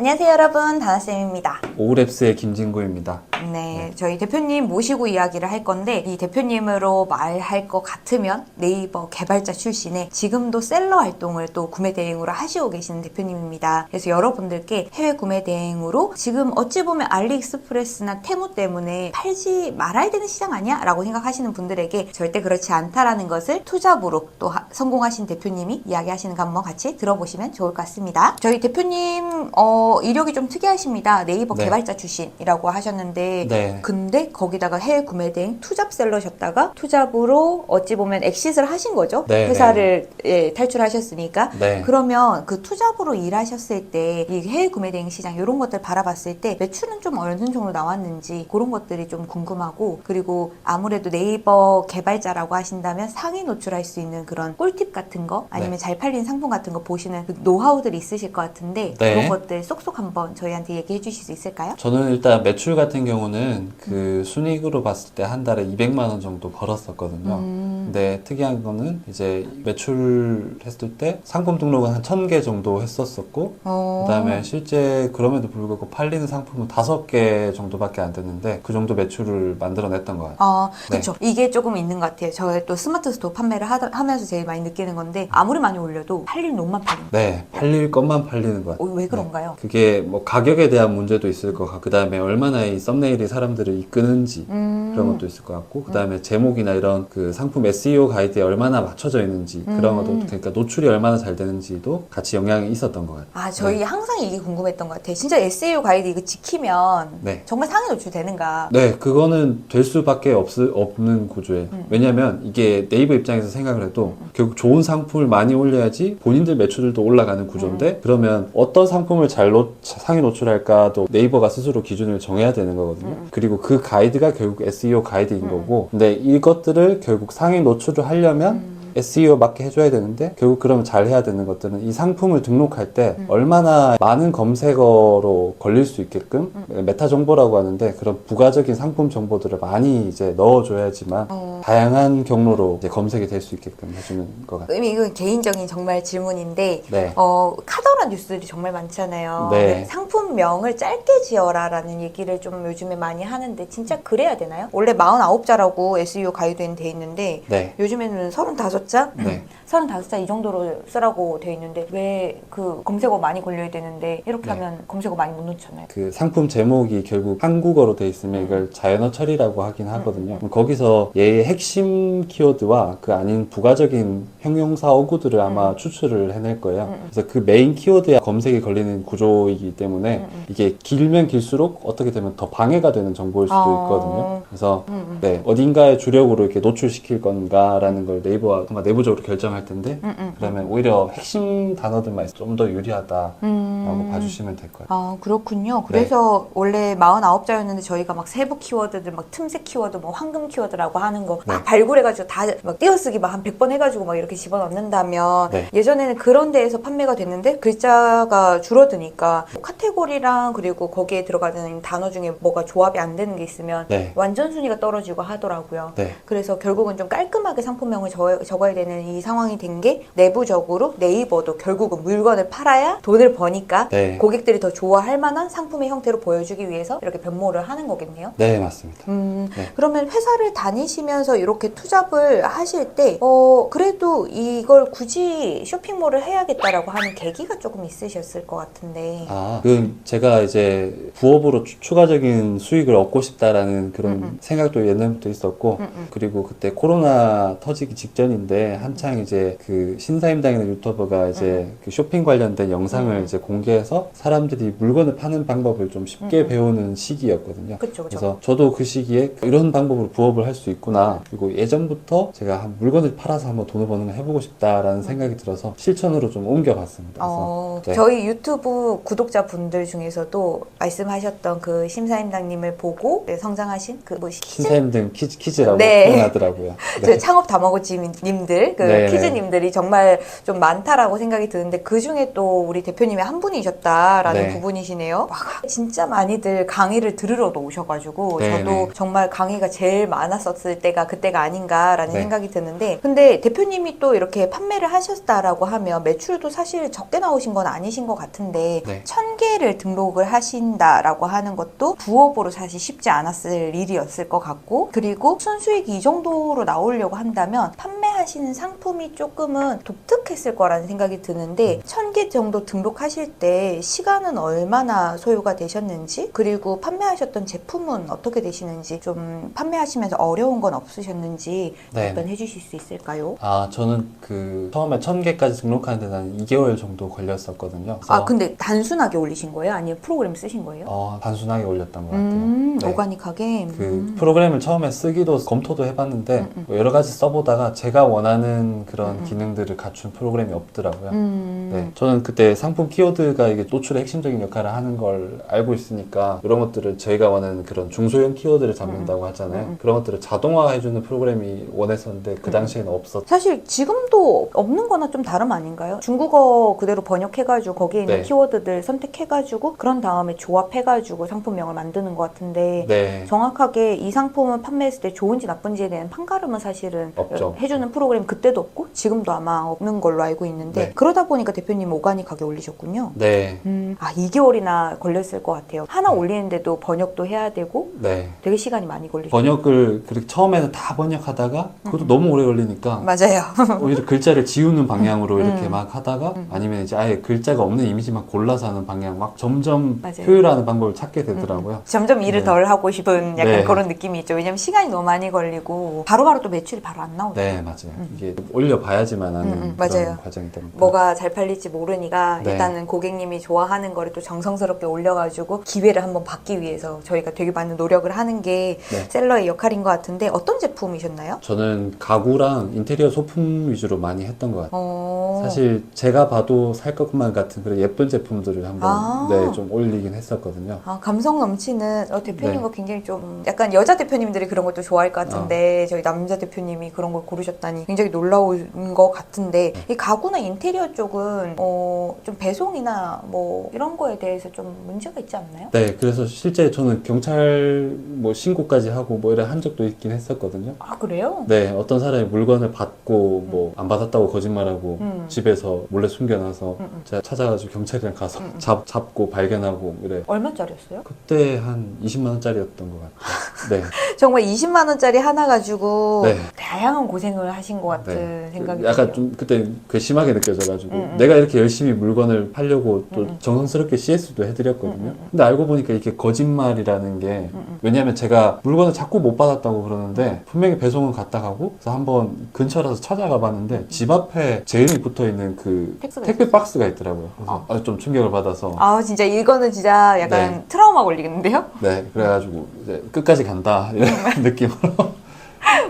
안녕하세요 여러분 다나쌤입니다. 오랩스의 김진구입니다. 네, 저희 대표님 모시고 이야기를 할 건데 이 대표님으로 말할 것 같으면 네이버 개발자 출신의 지금도 셀러 활동을 또 구매 대행으로 하시고 계시는 대표님입니다. 그래서 여러분들께 해외 구매 대행으로 지금 어찌 보면 알리익스프레스나 테무 때문에 팔지 말아야 되는 시장 아니야? 라고 생각하시는 분들에게 절대 그렇지 않다라는 것을 투잡으로 또 하- 성공하신 대표님이 이야기하시는 거 한번 같이 들어보시면 좋을 것 같습니다. 저희 대표님 어, 이력이 좀 특이하십니다. 네이버 네. 개발자 출신이라고 하셨는데 네. 근데 거기다가 해외 구매 대행 투잡 셀러셨다가 투잡으로 어찌 보면 엑시스를 하신 거죠. 네, 회사를 예, 탈출하셨으니까. 네. 그러면 그 투잡으로 일하셨을 때 이 해외 구매 대행 시장 이런 것들 바라봤을 때 매출은 좀 어느 정도 나왔는지 그런 것들이 좀 궁금하고 그리고 아무래도 네이버 개발자라고 하신다면 상위 노출할 수 있는 그런 꿀팁 같은 거 아니면 네. 잘 팔린 상품 같은 거 보시는 그 노하우들이 있으실 것 같은데 네. 그런 것들 쏙쏙 한번 저희한테 얘기해 주실 수 있을까요? 저는 일단 매출 같은 경우 는 그 순이익으로 봤을 때 한 달에 200만 원 정도 벌었었거든요. 음. 근데 특이한 거는 이제 매출했을 때 상품 등록은 한 1000개 정도 했었었고 어. 그다음에 실제 그럼에도 불구하고 팔리는 상품은 5개 정도밖에 안 됐는데 그 정도 매출을 만들어냈던 것 같아요. 아, 네. 그쵸. 이게 조금 있는 것 같아요. 저희 또 스마트 스토어 판매를 하다, 하면서 제일 많이 느끼는 건데, 아무리 많이 올려도 팔릴 놈만 팔리는 네, 팔릴 것만 팔리는 것 거. 같아요. 어, 왜 그런가요? 그게 뭐 가격에 대한 문제도 있을 것 같고 그다음에 얼마나 이 썸네일 이 사람들을 이끄는지 음. 그런 것도 있을 것 같고 그 다음에 제목이나 이런 그 상품 SEO 가이드에 얼마나 맞춰져 있는지 그런 것도 음. 그러니까 노출이 얼마나 잘 되는지도 같이 영향이 있었던 것 같아요. 아, 저희 네. 항상 이게 궁금했던 것 같아요. 진짜 SEO 가이드 이거 지키면 네. 정말 상위 노출 되는가? 네, 그거는 될 수밖에 없, 없는 구조예요. 음. 왜냐면 이게 네이버 입장에서 생각을 해도 결국 좋은 상품을 많이 올려야지 본인들 매출들도 올라가는 구조인데 음. 그러면 어떤 상품을 잘 노, 상위 노출할까도 네이버가 스스로 기준을 정해야 되는 거거든요. 음. 그리고 그 가이드가 결국 SEO 가이드인 음. 거고 근데 이것들을 결국 상위 노출을 하려면 음. SEO 맞게 해줘야 되는데 결국 그러면 잘 해야 되는 것들은 이 상품을 등록할 때 음. 얼마나 많은 검색어로 걸릴 수 있게끔 음. 메타 정보라고 하는데 그런 부가적인 상품 정보들을 많이 이제 넣어줘야지만 어. 다양한 경로로 이제 검색이 될 수 있게끔 해주는 것 같아요. 이건 개인적인 정말 질문인데, 네. 어, 카더라 뉴스들이 정말 많잖아요. 네. 상품명을 짧게 지어라라는 얘기를 좀 요즘에 많이 하는데, 진짜 그래야 되나요? 원래 49자라고 SEO 가이드에는 돼 있는데, 네. 요즘에는 35 자? 네. 35자 이 정도로 쓰라고 돼 있는데 왜 그 검색어 많이 걸려야 되는데 이렇게 네. 하면 검색어 많이 못 놓잖아요. 그 상품 제목이 결국 한국어로 돼 있으면 이걸 자연어 처리라고 하긴 하거든요. 그럼 거기서 얘의 핵심 키워드와 그 아닌 부가적인 형용사 어구들을 아마 음. 추출을 해낼 거예요. 음. 그래서 그 메인 키워드에 검색이 걸리는 구조이기 때문에 음, 음. 이게 길면 길수록 어떻게 되면 더 방해가 되는 정보일 수도 어. 있거든요. 그래서 음, 음. 네, 어딘가에 주력으로 이렇게 노출시킬 건가라는 걸 네이버가 아마 내부적으로 결정할 텐데 음, 음. 그러면 오히려 핵심 단어들만 좀 더 유리하다라고 음. 봐주시면 될 거예요. 아 그렇군요. 그래서 원래 49자였는데 저희가 막 세부 키워드들 막 틈새 키워드 뭐 황금 키워드라고 하는 거막 네. 발굴해가지고 다 막 띄어쓰기 막 한 100번 해가지고 막 이렇게 집어넣는다면 네. 예전에는 그런 데에서 판매가 됐는데 글자가 줄어드니까 카테고리랑 그리고 거기에 들어가는 단어 중에 뭐가 조합이 안 되는 게 있으면 네. 완전 순위가 떨어지고 하더라고요. 네. 그래서 결국은 좀 깔끔하게 상품명을 적- 적어야 되는 이 상황 이 된 게 내부적으로 네이버도 결국은 물건을 팔아야 돈을 버니까 네. 고객들이 더 좋아할 만한 상품의 형태로 보여주기 위해서 이렇게 변모를 하는 거겠네요. 네, 맞습니다. 음, 네. 그러면 회사를 다니시면서 이렇게 투잡을 하실 때, 어, 그래도 이걸 굳이 쇼핑몰을 해야겠다라고 하는 계기가 조금 있으셨을 것 같은데. 아, 그 제가 이제 부업으로 추- 추가적인 수익을 얻고 싶다라는 그런 음, 음. 생각도 옛날부터 있었고 음, 음. 그리고 그때 코로나 터지기 직전인데 한창 이제 그 신사임당이나 유튜버가 이제 그 쇼핑 관련된 영상을 음. 이제 공개해서 사람들이 물건을 파는 방법을 좀 쉽게 음, 음. 배우는 시기였거든요. 그쵸, 그쵸. 그래서 저도 그 시기에 이런 방법으로 부업을 할 수 있구나. 그리고 예전부터 제가 한 물건을 팔아서 한번 돈을 버는 걸 해보고 싶다라는 생각이 들어서 실천으로 좀 옮겨봤습니다. 그래서 어, 네. 저희 유튜브 구독자 분들 중에서도 말씀하셨던 그 심사임당님을 보고 네, 성장하신 그 뭐, 키즈? 키즈, 키즈라고 네. 표현하더라고요. 저 창업 다마고치님도 님들, 그 네네. 퀴즈님들이 정말 좀 많다라고 생각이 드는데 그 중에 또 우리 대표님이 한 분이셨다라는 네. 부분이시네요. 와, 진짜 많이들 강의를 들으러도 오셔가지고 네네. 저도 정말 강의가 제일 많았었을 때가 그때가 아닌가라는 네. 생각이 드는데 근데 대표님이 또 이렇게 판매를 하셨다라고 하면 매출도 사실 적게 나오신 건 아니신 것 같은데 네. 천 개를 등록을 하신다라고 하는 것도 부업으로 사실 쉽지 않았을 일이었을 것 같고 그리고 순수익이 이 정도로 나오려고 한다면 판매하시는 상품이 조금은 독특했을 거라는 생각이 드는데 천 개 정도 등록하실 때 시간은 얼마나 소요가 되셨는지 그리고 판매하셨던 제품은 어떻게 되시는지 좀 판매하시면서 어려운 건 없으셨는지 네. 답변해 주실 수 있을까요? 아 저는 그 처음에 천 개까지 등록하는데 한 2개월 정도 걸렸었거든요. 그래서 아 근데 단순하게 올리신 거예요? 아니면 프로그램 쓰신 거예요? 어, 단순하게 올렸던 것 같아요. 음, 네. 오가닉하게. 그 음. 프로그램을 처음에 쓰기도 검토도 해봤는데 음, 음. 뭐 여러 가지 써보다가 제가 원하는 그런 음, 음. 기능들을 갖춘 프로그램이 없더라고요. 음. 네, 저는 그때 상품 키워드가 이게 노출의 핵심적인 역할을 하는 걸 알고 있으니까 이런 것들을 저희가 원하는 그런 중소형 키워드를 잡는다고 하잖아요. 음, 음. 그런 것들을 자동화해주는 프로그램이 원했었는데 그 당시에는 없었. 사실 지금도 없는 거나 좀 다름 아닌가요? 중국어 그대로 번역해가지고 거기에 있는 네. 키워드들 선택해가지고 그런 다음에 조합해가지고 상품명을 만드는 것 같은데 네, 정확하게 이 상품을 판매했을 때 좋은지 나쁜지에 대한 판가름은 사실은 없죠. 해주는 프로그램 그때도 없고 지금도 아마 없는 걸로 알고 있는데 네. 그러다 보니까 대표님 오가닉하게 올리셨군요. 네, 음, 아 2개월이나 걸렸을 것 같아요. 하나 네. 올리는데도 번역도 해야 되고 네. 되게 시간이 많이 걸리죠. 번역을 그렇게 처음에는 다 번역하다가 그것도 음. 너무 오래 걸리니까 맞아요. 오히려 글자를 지우는 방향으로 이렇게 음. 막 하다가 음. 아니면 이제 아예 글자가 없는 이미지만 골라서 하는 방향 막 점점 맞아요. 효율화하는 방법을 찾게 되더라고요. 점점 일을 네. 덜 하고 싶은 약간 네. 그런 느낌이 있죠. 왜냐면 시간이 너무 많이 걸리고 바로바로 또 매출이 바로 안 나오죠. 네, 맞아요. 음. 이게 올려 봐야지만 하는 음, 음, 맞아요. 과정이다 보니까. 뭐가 잘 팔릴지 모르니까 네. 일단은 고객님이 좋아하는 거를 또 정성스럽게 올려가지고 기회를 한번 받기 위해서 저희가 되게 많은 노력을 하는 게 네. 셀러의 역할인 것 같은데 어떤 제품이셨나요? 저는 가구랑 인테리어 소품 위주로 많이 했던 것 같아요. 어... 사실 제가 봐도 살 것만 같은 그런 예쁜 제품들을 한번 아. 네, 좀 올리긴 했었거든요. 아, 감성 넘치는 어, 대표님과 네. 굉장히 좀 약간 여자 대표님들이 그런 것도 좋아할 것 같은데 저희 남자 대표님이 그런 걸 고르셨다니 굉장히 놀라운 것 같은데 네. 이 가구나 인테리어 쪽은 어, 좀 배송이나 뭐 이런 거에 대해서 좀 문제가 있지 않나요? 네, 그래서 실제 저는 경찰 뭐 신고까지 하고 뭐 이런 한 적도 있긴 했었거든요. 아 그래요? 네, 어떤 사람이 물건을 받고 뭐 안 받았다고 거짓말하고 음. 집에서 몰래 숨겨놔서 음, 음. 제가 찾아가지고 경찰이랑 가서 음, 음. 잡, 잡고 발견하고 이래. 얼마짜리였어요? 그때 한 20만 원짜리였던 것 같아요. 네. 정말 20만 원짜리 하나 가지고 네. 다양한 고생을 하신 것 같은 네. 생각이 약간 들어요. 좀 그때 그 심하게 느껴져가지고 음, 음. 내가 이렇게 열심히 물건을 팔려고 또 음, 음. 정성스럽게 CS도 해드렸거든요. 음, 음. 근데 알고 보니까 이게 거짓말이라는 게 음, 음. 왜냐하면 제가 물건을 자꾸 못 받았다고 그러는데 분명히 배송은 갔다 가고 그래서 한번 근처라서 찾아가 봤는데 집 앞에 제 이름이 붙어 있는 그 택배 박스가 있더라고요. 그래서 어. 아, 좀 충격을 받아서 아 진짜 이거는 진짜 약간 네. 트라우마 걸리겠는데요? 네 그래가지고 이제 끝까지 간다 이런 느낌으로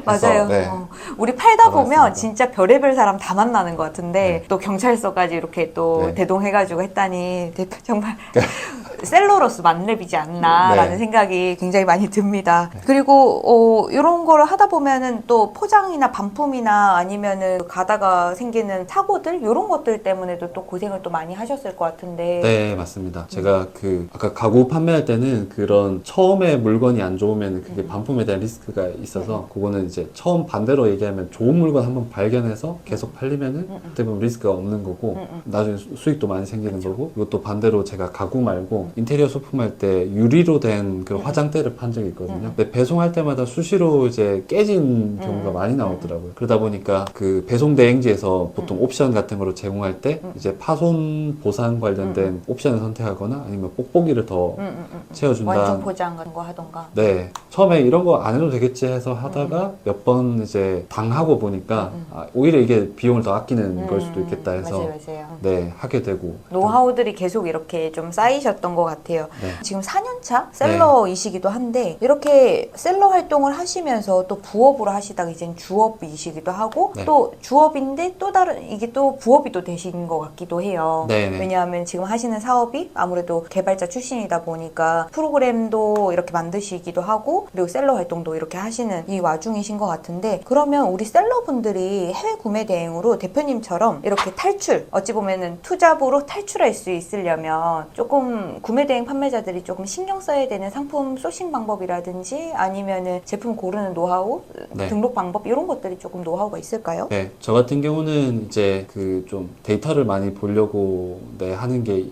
맞아요. 네. 어. 우리 팔다 보면. 진짜 별의별 사람 다 만나는 것 같은데 또 경찰서까지 이렇게 또 네. 대동해가지고 했다니 정말 셀러로서 만렙이지 않나라는 네. 생각이 굉장히 많이 듭니다. 그리고 어, 이런 거를 하다 보면은 또 포장이나 반품이나 아니면은 가다가 생기는 사고들 이런 것들 때문에도 또 고생을 또 많이 하셨을 것 같은데. 네, 맞습니다. 제가 그 아까 가구 판매할 때는 그런 처음에 물건이 안 좋으면 그게 음. 반품에 대한 리스크가 있어서 그거는 이제 처음 반대로 얘기하면 좋은 물건 한번 발견해서 계속 팔리면은 음, 음. 그때 보면 리스크가 없는 거고 음, 음. 나중에 수- 수익도 많이 생기는 거고 이것도 반대로 제가 가구 말고 인테리어 소품할 때 유리로 된 그런 음. 화장대를 판 적이 있거든요. 음. 근데 배송할 때마다 수시로 이제 깨진 경우가 음. 많이 나오더라고요. 그러다 보니까 그 배송 대행지에서 보통 옵션 같은 거로 제공할 때 음. 이제 파손 보상 관련된 음. 옵션을 선택하거나 아니면 뽁뽁이를 더 음, 음, 음. 채워준다. 완충 포장 같은 거 하던가. 네. 처음에 이런 거 안 해도 되겠지 해서 하다가 몇 번 이제 당하고 보니까 음, 음. 아, 오히려 이게 비용을 더 아끼는 걸 수도 음, 있겠다 해서 맞아요, 맞아요. 네, 하게 되고. 노하우들이 계속 이렇게 좀 쌓이셨던 것 같아요. 네. 지금 4년차 셀러이시기도 한데 이렇게 셀러 활동을 하시면서 또 부업으로 하시다가 이젠 주업이시기도 하고 네. 또 주업인데 또 다른 이게 또 부업이 또 되신 것 같기도 해요. 네 네. 왜냐하면 지금 하시는 사업이 아무래도 개발자 출신이다 보니까 프로그램도 이렇게 만드시기도 하고 그리고 셀러 활동도 이렇게 하시는 이 와중이시 것 같은데 그러면 우리 셀러분들이 해외 구매 대행으로 대표님처럼 이렇게 탈출 어찌 보면은 투잡으로 탈출할 수 있으려면 조금 구매 대행 판매자들이 조금 신경 써야 되는 상품 소싱 방법이라든지 아니면은 제품 고르는 노하우 네. 등록 방법 이런 것들이 조금 노하우가 있을까요? 네, 저 같은 경우는 이제 그 좀 데이터를 많이 보려고 네, 하는 게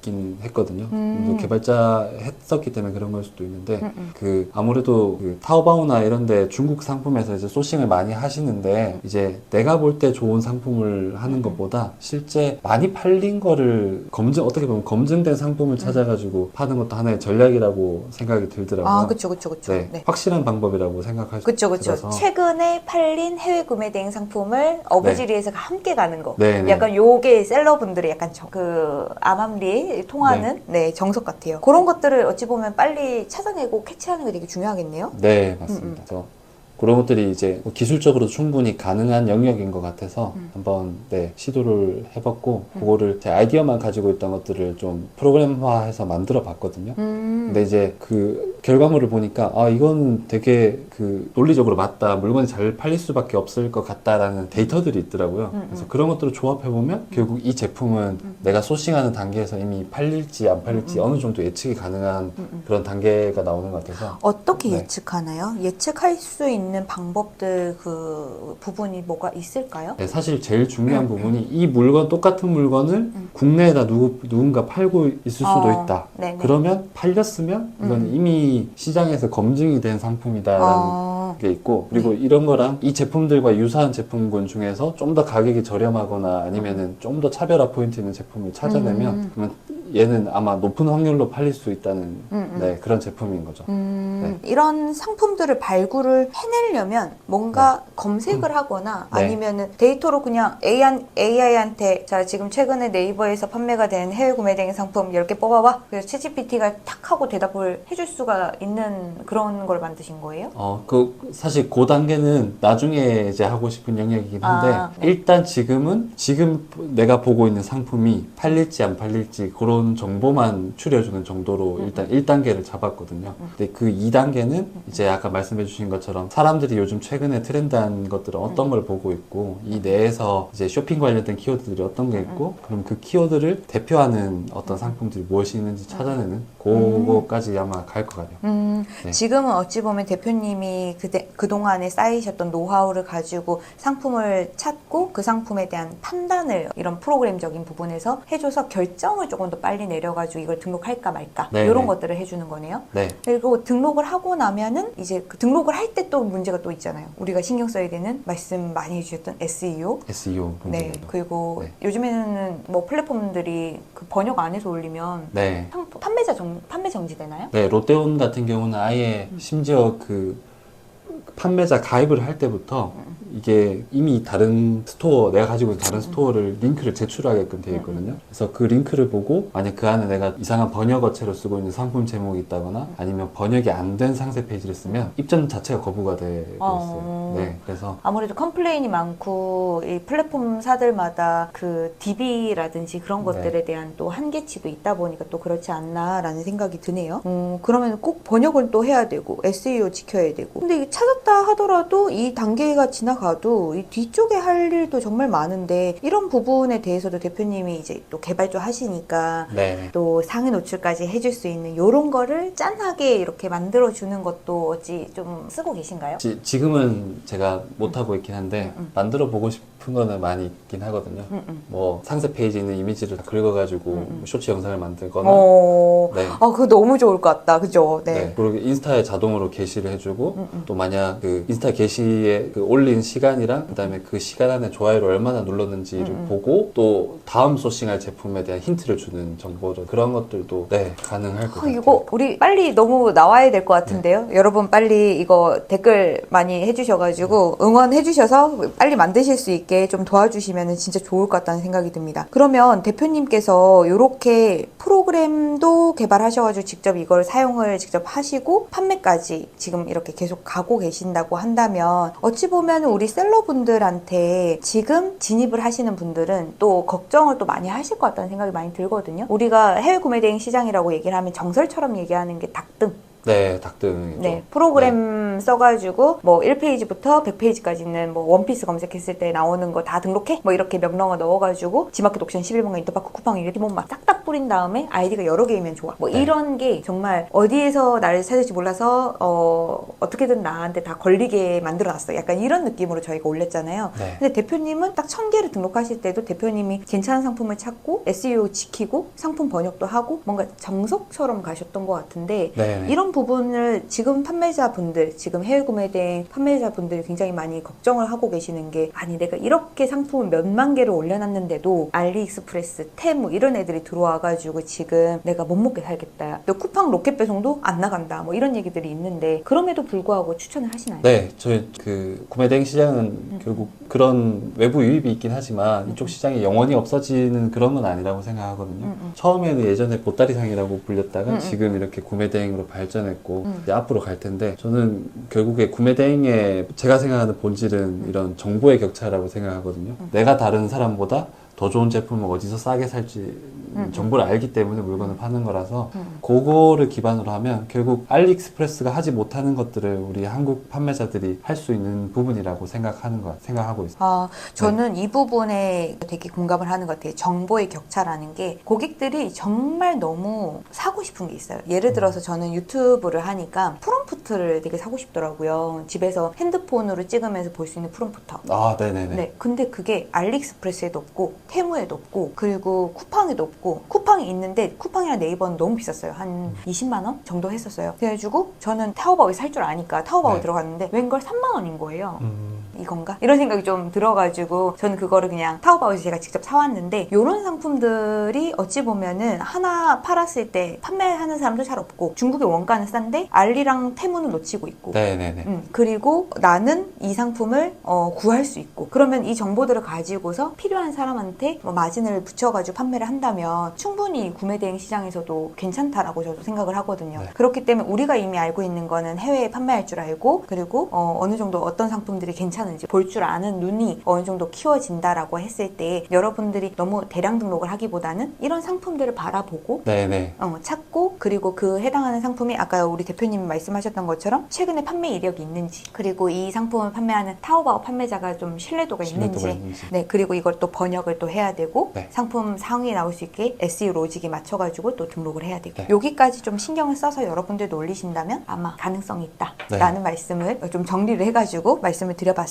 있긴 했거든요. 음. 뭐 개발자 했었기 때문에 그런 걸 수도 있는데 음, 음. 그 아무래도 그 타오바오나 이런데 중국 상품에서 이제 소싱을 많이 하시는데 음. 이제 내가 볼 때 좋은 상품을 하는 것보다 실제 많이 팔린 거를 검증 어떻게 보면 검증된 상품을 찾아가지고 파는 것도 하나의 전략이라고 생각이 들더라고요. 음. 아 그쵸 그쵸 그쵸. 네, 네. 확실한 방법이라고 생각할 수 그쵸 그쵸. 들어서 최근에 팔린 해외 구매 대행 상품을 어부지리에서 함께 가는 거. 네, 네. 약간 요게 셀러분들의 약간 정- 그 암암리 에 통하는 네. 정석 같아요. 그런 것들을 어찌 보면 빨리 찾아내고 캐치하는 게 되게 중요하겠네요. 네, 음, 맞습니다. 그래서 그런 것들이 이제 뭐 기술적으로 충분히 가능한 영역인 것 같아서 음. 한번 네, 시도를 해봤고 그거를 제 아이디어만 가지고 있던 것들을 좀 프로그램화해서 만들어 봤거든요. 음. 근데 이제 그 결과물을 보니까 아 이건 되게 그 논리적으로 맞다 물건이 잘 팔릴 수밖에 없을 것 같다라는 데이터들이 있더라고요. 음, 그래서 음. 그런 것들을 조합해 보면 결국 이 제품은 내가 소싱하는 단계에서 이미 팔릴지 안 팔릴지 음, 음. 어느 정도 예측이 가능한 음, 음. 그런 단계가 나오는 것 같아서 어떻게 네. 예측하나요? 예측할 수 있는 방법들 그 부분이 뭐가 있을까요? 네, 사실 제일 중요한 음, 부분이 이 물건 똑같은 물건을 국내에다 누구, 누군가 팔고 있을 수도 어, 있다. 네네. 그러면 팔렸으면 이건 음. 이미 시장에서 검증이 된 상품이다라는 어, 게 있고 그리고 이런 거랑 이 제품들과 유사한 제품군 중에서 좀 더 가격이 저렴하거나 아니면은 좀 더 차별화 포인트 있는 제품을 찾아내면 음. 그러면 얘는 아마 높은 확률로 팔릴 수 있다는 음, 음. 네, 그런 제품인 거죠. 음, 이런 상품들을 발굴을 해내려면 뭔가 검색을 하거나 네. 아니면은 데이터로 그냥 AI한테 자 지금 최근에 네이버에서 판매가 된 해외 구매 대행 상품 10개 뽑아봐 그래서 챗GPT가 탁 하고 대답을 해줄 수가 있는 그런 걸 만드신 거예요? 어, 그, 사실 그 단계는 나중에 이제 하고 싶은 영역이긴 한데, 아, 네. 일단 지금은, 지금 내가 보고 있는 상품이 팔릴지 안 팔릴지 그런 정보만 추려주는 정도로 음, 일단 1단계를 잡았거든요. 근데 그 2단계는 이제 아까 말씀해 주신 것처럼 사람들이 요즘 최근에 트렌드한 것들은 어떤 음. 걸 보고 있고, 이 내에서 이제 쇼핑 관련된 키워드들이 어떤 게 음, 있고, 그럼 그 키워드를 대표하는 어떤 상품들이 무엇이 있는지 찾아내는 그거까지 아마 갈 것 같아요. 음, 네. 지금은 어찌 보면 대표님이 그대, 그동안에 쌓이셨던 노하우를 가지고 상품을 찾고 그 상품에 대한 판단을 이런 프로그램적인 부분에서 해줘서 결정을 조금 더 빨리 내려가지고 이걸 등록할까 말까 네, 이런 네. 것들을 해주는 거네요. 네. 그리고 등록을 하고 나면은 이제 그 등록을 할 때 또 문제가 또 있잖아요. 우리가 신경 써야 되는 말씀 많이 해주셨던 SEO. SEO 네. 문제도. 그리고 네. 요즘에는 뭐 플랫폼들이 그 번역 안에서 올리면 네. 판매자 정, 판매 정지되나요? 네, 롯데온 같은 경우는 아예 심지어 그 판매자 가입을 할 때부터 이게 이미 다른 스토어, 내가 가지고 있는 다른 스토어를 링크를 제출하게끔 되어 있거든요. 그래서 그 링크를 보고 만약 그 안에 내가 이상한 번역 어체로 쓰고 있는 상품 제목이 있다거나 아니면 번역이 안 된 상세 페이지를 쓰면 입점 자체가 거부가 되고 어. 있어요. 네, 그래서 아무래도 컴플레인이 많고 이 플랫폼사들마다 그 DB라든지 그런 네. 것들에 대한 또 한계치도 있다 보니까 또 그렇지 않나라는 생각이 드네요. 음, 그러면 꼭 번역을 또 해야 되고 SEO 지켜야 되고. 근데 이게 찾았다 하더라도 이 단계가 지나 가도 이 뒤쪽에 할 일도 정말 많은데 이런 부분에 대해서도 대표님이 이제 또 개발자 하시니까 네. 또 상위 노출까지 해줄 수 있는 이런 거를 짠하게 이렇게 만들어 주는 것도 어찌 좀 쓰고 계신가요? 지, 지금은 제가 못 하고 있긴 한데 음, 음. 만들어 보고 싶 은 거는 많이 있긴 하거든요. 음, 음. 뭐 상세 페이지에 있는 이미지를 다 긁어가지고 음, 음. 쇼츠 영상을 만들거나 어, 네. 아, 그거 너무 좋을 것 같다. 그죠? 네. 네. 그리고 인스타에 자동으로 게시를 해주고 음, 음. 또 만약 그 인스타 게시에 그 올린 시간이랑 그다음에 그 시간 안에 좋아요를 얼마나 눌렀는지를 음, 음. 보고 또 다음 소싱할 제품에 대한 힌트를 주는 정보를 그런 것들도 네 가능할 것 아, 같아요. 이거 우리 빨리 너무 나와야 될 것 같은데요. 여러분 빨리 이거 댓글 많이 해주셔가지고 응원해주셔서 빨리 만드실 수 있게 좀 도와주시면 진짜 좋을 것 같다는 생각이 듭니다. 그러면 대표님께서 이렇게 프로그램도 개발하셔가지고 직접 이걸 사용을 직접 하시고 판매까지 지금 이렇게 계속 가고 계신다고 한다면 어찌 보면 우리 셀러분들한테 지금 진입을 하시는 분들은 또 걱정을 또 많이 하실 것 같다는 생각이 많이 들거든요. 우리가 해외 구매 대행 시장이라고 얘기를 하면 정설처럼 얘기하는 게 닭등. 네, 닭등이죠. 네, 프로그램 써가지고 뭐 1페이지부터 100페이지까지 있는 뭐 원피스 검색했을 때 나오는 거 다 등록해? 뭐 이렇게 명령어 넣어가지고 지마켓 옥션 11번가 인터파크 쿠팡 이렇게 뭐막 싹다 뿌린 다음에 아이디가 여러 개이면 좋아. 뭐 네. 이런 게 정말 어디에서 나를 찾을지 몰라서 어 어떻게든 나한테 다 걸리게 만들어놨어. 약간 이런 느낌으로 저희가 올렸잖아요. 네. 근데 대표님은 딱 천 개를 등록하실 때도 대표님이 괜찮은 상품을 찾고 SEO 지키고 상품 번역도 하고 뭔가 정석처럼 가셨던 것 같은데 네, 네. 이런 부분을 지금 판매자분들, 지금 해외 구매된 판매자분들이 굉장히 많이 걱정을 하고 계시는 게 아니 내가 이렇게 상품을 몇만 개를 올려놨는데도 알리익스프레스, 테무 이런 애들이 들어와가지고 지금 내가 못 먹게 살겠다. 또 쿠팡 로켓 배송도 안 나간다. 뭐 이런 얘기들이 있는데 그럼에도 불구하고 추천을 하시나요? 네, 저희 그 구매 대행 시장은 결국 그런 외부 유입이 있긴 하지만 이쪽 시장이 영원히 없어지는 그런 건 아니라고 생각하거든요. 음, 음. 처음에는 예전에 보따리상이라고 불렸다가 음, 음. 지금 이렇게 구매 대행으로 발전 했고 음. 이제 앞으로 갈 텐데 저는 결국에 구매 대행의 제가 생각하는 본질은 이런 정보의 격차라고 생각하거든요. 음. 내가 다른 사람보다 더 좋은 제품을 어디서 싸게 살지 음. 정보를 알기 때문에 물건을 파는 거라서 음. 그거를 기반으로 하면 결국 알리익스프레스가 하지 못하는 것들을 우리 한국 판매자들이 할 수 있는 부분이라고 생각하는 것 생각하고 있어요. 아, 네. 저는 이 부분에 되게 공감을 하는 것 같아요. 정보의 격차라는 게 고객들이 정말 너무 사고 싶은 게 있어요. 음. 예를 들어서 저는 유튜브를 하니까 프롬프트를 되게 사고 싶더라고요. 집에서 핸드폰으로 찍으면서 볼 수 있는 프롬프터. 아, 네네네. 네, 근데 그게 알리익스프레스에도 없고 테무에도 없고 그리고 쿠팡에도 없고 쿠팡이 있는데 쿠팡이랑 네이버는 너무 비쌌어요. 한 20만 원 정도 했었어요. 그래가지고 저는 타오바오에 살 줄 아니까 타오바오에 네. 들어갔는데 웬걸 3만 원인 거예요. 음, 이건가? 이런 생각이 좀 들어가지고 저는 그거를 그냥 타오바오에서 제가 직접 사왔는데 이런 상품들이 어찌 보면은 하나 팔았을 때 판매하는 사람도 잘 없고 중국의 원가는 싼데 알리랑 테무는 놓치고 있고 네네네. 음, 그리고 나는 이 상품을 어, 구할 수 있고 그러면 이 정보들을 가지고서 필요한 사람한테 뭐 마진을 붙여가지고 판매를 한다면 충분히 구매 대행 시장에서도 괜찮다라고 저도 생각을 하거든요. 네. 그렇기 때문에 우리가 이미 알고 있는 거는 해외에 판매할 줄 알고 그리고 어, 느 정도 어떤 상품들이 괜찮 은지 볼 줄 아는 눈이 어느 정도 키워진다라고 했을 때 여러분들이 너무 대량 등록을 하기보다는 이런 상품들을 바라보고 네네. 어, 찾고 그리고 그 해당하는 상품이 아까 우리 대표님이 말씀하셨던 것처럼 최근에 판매 이력이 있는지 그리고 이 상품을 판매하는 타오바오 판매자가 좀 신뢰도가 있는지 신뢰도가 있는지. 네 그리고 이걸 또 번역을 또 해야 되고 네. 상품 상위에 나올 수 있게 SEO 로직에 맞춰가지고 또 등록을 해야 되고 네. 여기까지 좀 신경을 써서 여러분들도 올리신다면 아마 가능성이 있다라는 네. 말씀을 좀 정리를 해가지고 말씀을 드려봤습니다.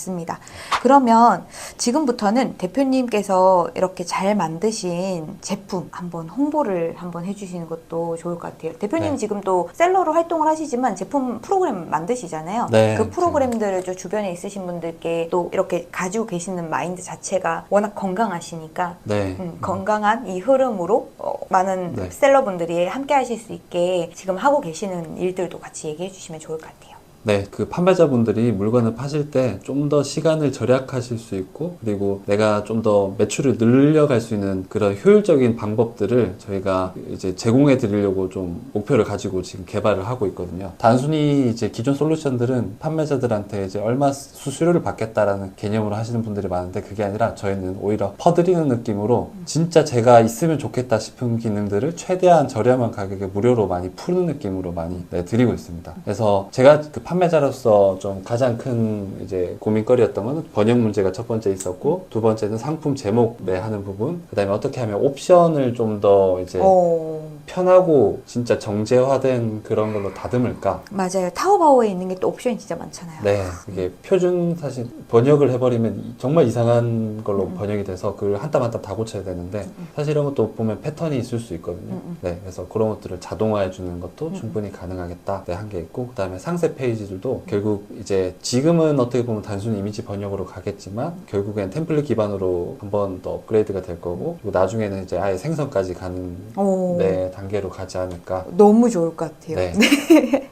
그러면 지금부터는 대표님께서 이렇게 잘 만드신 제품 한번 홍보를 한번 해주시는 것도 좋을 것 같아요. 대표님 네. 지금 또 셀러로 활동을 하시지만 제품 프로그램 만드시잖아요. 네, 그 프로그램들을 좀 주변에 있으신 분들께 또 이렇게 가지고 계시는 마인드 자체가 워낙 건강하시니까 네. 음, 건강한 이 흐름으로 어, 많은 네. 셀러분들이 함께 하실 수 있게 지금 하고 계시는 일들도 같이 얘기해 주시면 좋을 것 같아요. 네, 그 판매자분들이 물건을 파실 때 좀 더 시간을 절약하실 수 있고 그리고 내가 좀 더 매출을 늘려갈 수 있는 그런 효율적인 방법들을 저희가 이제 제공해 드리려고 좀 목표를 가지고 지금 개발을 하고 있거든요. 단순히 이제 기존 솔루션들은 판매자들한테 이제 얼마 수수료를 받겠다라는 개념으로 하시는 분들이 많은데 그게 아니라 저희는 오히려 퍼드리는 느낌으로 진짜 제가 있으면 좋겠다 싶은 기능들을 최대한 저렴한 가격에 무료로 많이 푸는 느낌으로 많이 네, 드리고 있습니다. 그래서 제가 그 판매자로서 좀 가장 큰 이제 고민거리였던 건 번역 문제가 첫 번째 있었고 두 번째는 상품 제목 내 하는 부분 그다음에 어떻게 하면 옵션을 좀 더 이제 어, 편하고 진짜 정제화된 그런 걸로 다듬을까 맞아요. 타오바오에 있는 게 또 옵션이 진짜 많잖아요. 네, 이게 표준 사실 번역을 해버리면 이- 정말 이상한 걸로 음. 번역이 돼서 그걸 한 땀 한 땀 다 고쳐야 되는데 사실 이런 것도 보면 패턴이 있을 수 있거든요. 음, 음. 네, 그래서 그런 것들을 자동화해 주는 것도 음. 충분히 가능하겠다. 네, 한 게 있고 그다음에 상세 페이지 들도 결국 이제 지금은 어떻게 보면 단순히 이미지 번역으로 가겠지만 결국엔 템플릿 기반으로 한 번 더 업그레이드가 될 거고 그리고 나중에는 이제 아예 생성까지 가는 오, 네, 단계로 가지 않을까. 너무 좋을 것 같아요. 네.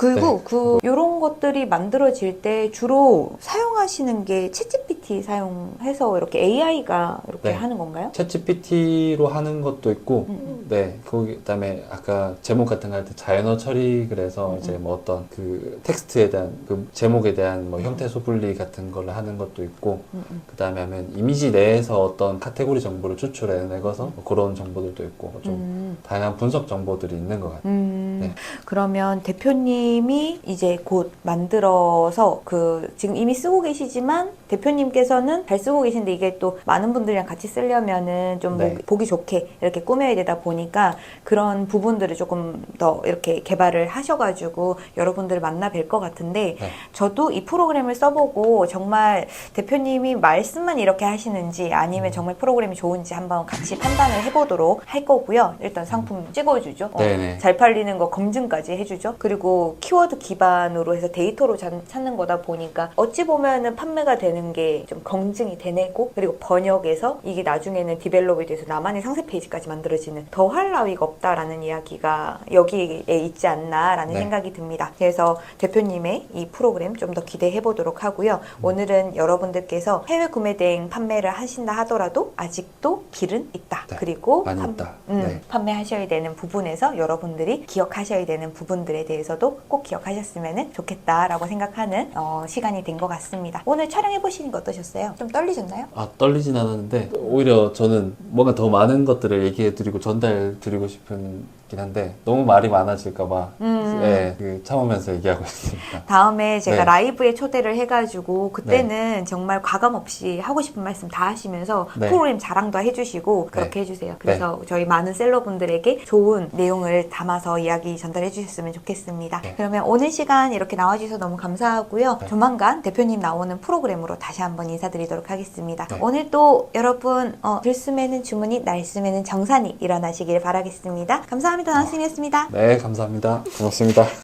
그리고 네. 그 이런 것들이 만들어질 때 주로 사용하시는 게 챗GPT 사용해서 이렇게 AI가 이렇게 네. 하는 건가요? 챗GPT로 하는 것도 있고 음, 네, 거기 그다음에 아까 제목 같은 거 할 때 자연어 처리 그래서 음, 이제 뭐 어떤 그 텍스트에 대한 그 제목에 대한 뭐 형태 소분리 같은 걸 하는 것도 있고 음, 음. 그다음에 하면 이미지 내에서 어떤 카테고리 정보를 추출해 내고서 뭐 그런 정보들도 있고 좀 음, 다양한 분석 정보들이 있는 것 같아요. 음. 네. 그러면 대표님 이 이제 곧 만들어서 그 지금 이미 쓰고 계시지만 대표님께서는 잘 쓰고 계신데 이게 또 많은 분들이랑 같이 쓰려면은 좀 네. 뭐- 보기 좋게 이렇게 꾸며야 되다 보니까 그런 부분들을 조금 더 이렇게 개발을 하셔가지고 여러분들을 만나 뵐 것 같은데 네. 저도 이 프로그램을 써보고 정말 대표님이 말씀만 이렇게 하시는지 아니면 정말 프로그램이 좋은지 한번 같이 판단을 해보도록 할 거고요. 일단 상품 찍어주죠. 어. 잘 팔리는 거 검증까지 해주죠. 그리고 키워드 기반으로 해서 데이터로 찾- 찾는 거다 보니까 어찌 보면은 판매가 되는 게 좀 검증이 되내고 그리고 번역에서 이게 나중에는 디벨롭이 돼서 나만의 상세 페이지까지 만들어지는 더 할 나위가 없다라는 이야기가 여기에 있지 않나라는 네. 생각이 듭니다. 그래서 대표님의 이 프로그램 좀 더 기대해 보도록 하고요. 음. 오늘은 여러분들께서 해외 구매 대행 판매를 하신다 하더라도 아직도 길은 있다. 네. 그리고 많이 판- 있다. 음, 네. 판매하셔야 되는 부분에서 여러분들이 기억하셔야 되는 부분들에 대해서도 꼭 기억하셨으면 좋겠다라고 생각하는 어, 시간이 된 것 같습니다. 오늘 촬영해 보시는 거 어떠셨어요? 좀 떨리셨나요? 아 떨리진 않았는데 오히려 저는 뭔가 더 많은 것들을 얘기해드리고 전달드리고 싶은 긴 한데 너무 말이 많아질까봐 음. 예, 그 참으면서 얘기하고 있습니다. 다음에 제가 네. 라이브에 초대를 해가지고 그때는 정말 과감 없이 하고 싶은 말씀 다 하시면서 네. 프로그램 자랑도 해주시고 그렇게 해주세요. 그래서 저희 많은 셀러분들에게 좋은 내용을 담아서 이야기 전달해 주셨으면 좋겠습니다. 네. 그러면 오늘 시간 이렇게 나와주셔서 너무 감사하고요. 네. 조만간 대표님 나오는 프로그램으로 다시 한번 인사드리도록 하겠습니다. 네. 오늘 또 여러분 어, 들숨에는 주문이 날숨에는 정산이 일어나시길 바라겠습니다. 감사합니다. 선생님이었습니다. 네 감사합니다. 고맙습니다.